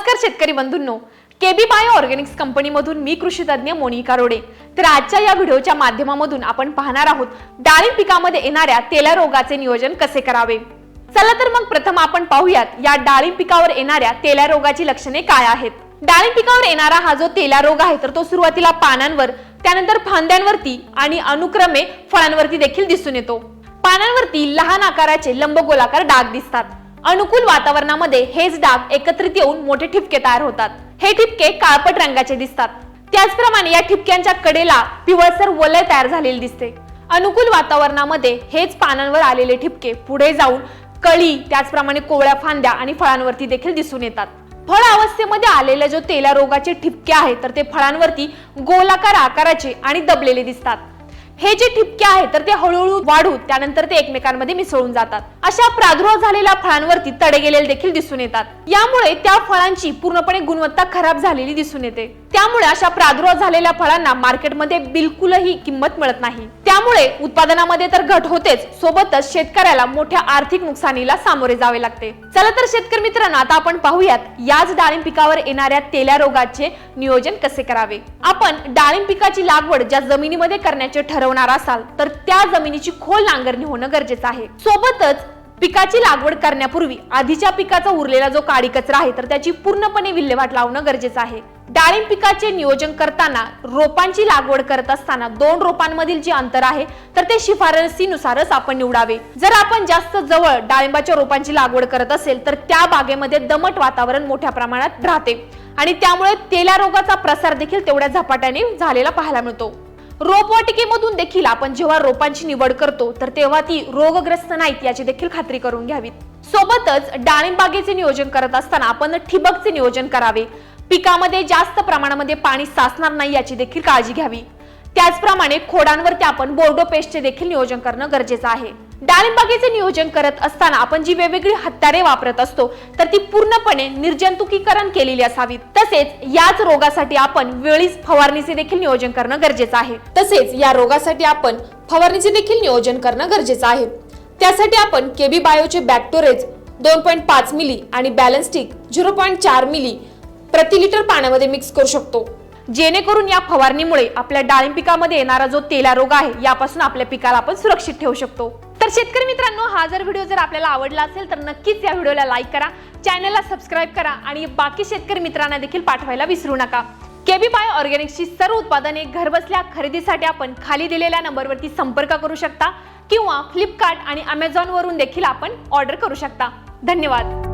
नमस्कार शेतकरी बंधूंनो. केबी बायो ऑर्गॅनिक्स कंपनीमधून मी कृषी तज्ज्ञ मोनिका रोडे. तर आजच्या या व्हिडिओच्या माध्यमामधून आपण पाहणार आहोत डाळिंब पिकामध्ये येणाऱ्या तेला रोगाचे नियोजन कसे करावे? चला तर मग प्रथम आपण पाहूयात या डाळिंब पिकावर येणाऱ्या तेला रोगाची लक्षणे काय आहेत? डाळिंब पिकावर येणारा हा जो तेला रोग आहे तर तो सुरुवातीला पानांवर त्यानंतर फांद्यांवरती आणि अनुक्रमे फळांवरती देखील दिसून येतो. पानांवरती लहान आकाराचे लंबगोलाकार डाग दिसतात. अनुकूल वातावरणामध्ये हेच डाग एकत्रित येऊन मोठे ठिपके तयार होतात. हे ठिपके काळपट रंगाचे दिसतात. त्याचप्रमाणे या ठिपक्यांच्या कडेला पिवळसर वलय तयार झालेले दिसते. अनुकूल वातावरणामध्ये हेच पानांवर आलेले ठिपके पुढे जाऊन कळी त्याचप्रमाणे कोवळ्या फांद्या आणि फळांवरती देखील दिसून येतात. फळ अवस्थेमध्ये आलेले जो तेला रोगाचे ठिपके आहेत तर ते फळांवरती गोलाकार आकाराचे आणि दबलेले दिसतात. हे जे ठिपके आहेत तर ते हळूहळू वाढून त्यानंतर ते एकमेकांमध्ये मिसळून जातात. अशा प्रादुर्भाव झालेल्या फळांवरती तडे गेलेले देखील दिसून येतात. यामुळे त्या फळांची पूर्णपणे गुणवत्ता खराब झालेली दिसून येते. त्यामुळे अशा प्रादुर्भाव झालेल्या फळांना मार्केटमध्ये बिलकुलही किंमत मिळत नाही. त्यामुळे उत्पादनामध्ये तर घट होतेच सोबतच शेतकऱ्याला मोठ्या आर्थिक नुकसानीला सामोरे जावे लागते. चला तर शेतकरी मित्रांनो आता आपण पाहूयात याच डाळिंब पिकावर येणाऱ्या तेल्या रोगाचे नियोजन कसे करावे? आपण डाळिंब पिकाची लागवड ज्या जमिनीमध्ये करण्याचे मिळवणार असाल तर त्या जमिनीची खोल नांगरणी होणं गरजेचं आहे. सोबतच पिकाची लागवड करण्यापूर्वी आधीच्या पिकाचा उरलेला जो काडी कचरा आहे तर त्याची पूर्णपणे विल्हेवाट लावणं गरजेचं आहे. डाळिंब पिकाचे नियोजन करताना रोपांची लागवड करत असताना दोन रोपांमधील जे अंतर आहे तर ते शिफारसीनुसारच आपण निवडावे. जर आपण जास्त जवळ डाळिंबाच्या रोपांची लागवड करत असेल तर त्या बागेमध्ये दमट वातावरण मोठ्या प्रमाणात राहते. आणि त्यामुळे तेल्या रोगाचा प्रसार देखील तेवढ्या झपाट्याने झालेला पाहायला मिळतो. रोपवाटिकेमधून देखील आपण जेव्हा रोपांची निवड करतो तर तेव्हा ती रोगग्रस्त नाहीत याची देखील खात्री करून घ्यावी सोबतच डाळिंबागेचे नियोजन करत असताना आपण ठिबकचे नियोजन करावे. पिकामध्ये जास्त प्रमाणामध्ये पाणी साचणार नाही याची देखील काळजी घ्यावी. त्याचप्रमाणे खोडांवरती आपण बोर्डो पेस्टचे देखील नियोजन करणं गरजेचं आहे. डाळिंब बागेचे नियोजन करत असताना आपण जी वेगवेगळी हत्यारे वापरत असतो तर ती पूर्णपणे निर्जंतुकीकरण केलेली असावीत तसेच याच रोगासाठी आपण वेळीच फवारणीचे देखील नियोजन करणं गरजेचं आहे. तसेच या रोगासाठी आपण फवारणीचे देखील नियोजन करणं गरजेचं आहे. त्यासाठी आपण केबी बायोचे बॅक्टोरेज दोन पॉईंट पाच मिली आणि बॅलन्स्टिक झिरो पॉईंट चार मिली प्रति लिटर पाण्यामध्ये मिक्स करू शकतो. जेणेकरून या फवारणीमुळे आपल्या डाळिंब पिकामध्ये येणारा जो तेला रोग आहे यापासून आपल्या पिकाला आपण सुरक्षित ठेवू शकतो. तर शेतकरी मित्रांनो हा जर व्हिडिओ जर आपल्याला आवडला असेल तर नक्कीच या व्हिडिओला लाईक करा चॅनलला सबस्क्राईब करा आणि बाकी शेतकरी मित्रांना देखील पाठवायला विसरू नका. केबी बाय ऑर्गॅनिक्सची सर्व उत्पादने घरबसल्या खरेदीसाठी आपण खाली दिलेल्या नंबरवरती संपर्क करू शकता किंवा फ्लिपकार्ट आणि अमेझॉनवरून देखील आपण ऑर्डर करू शकता. धन्यवाद.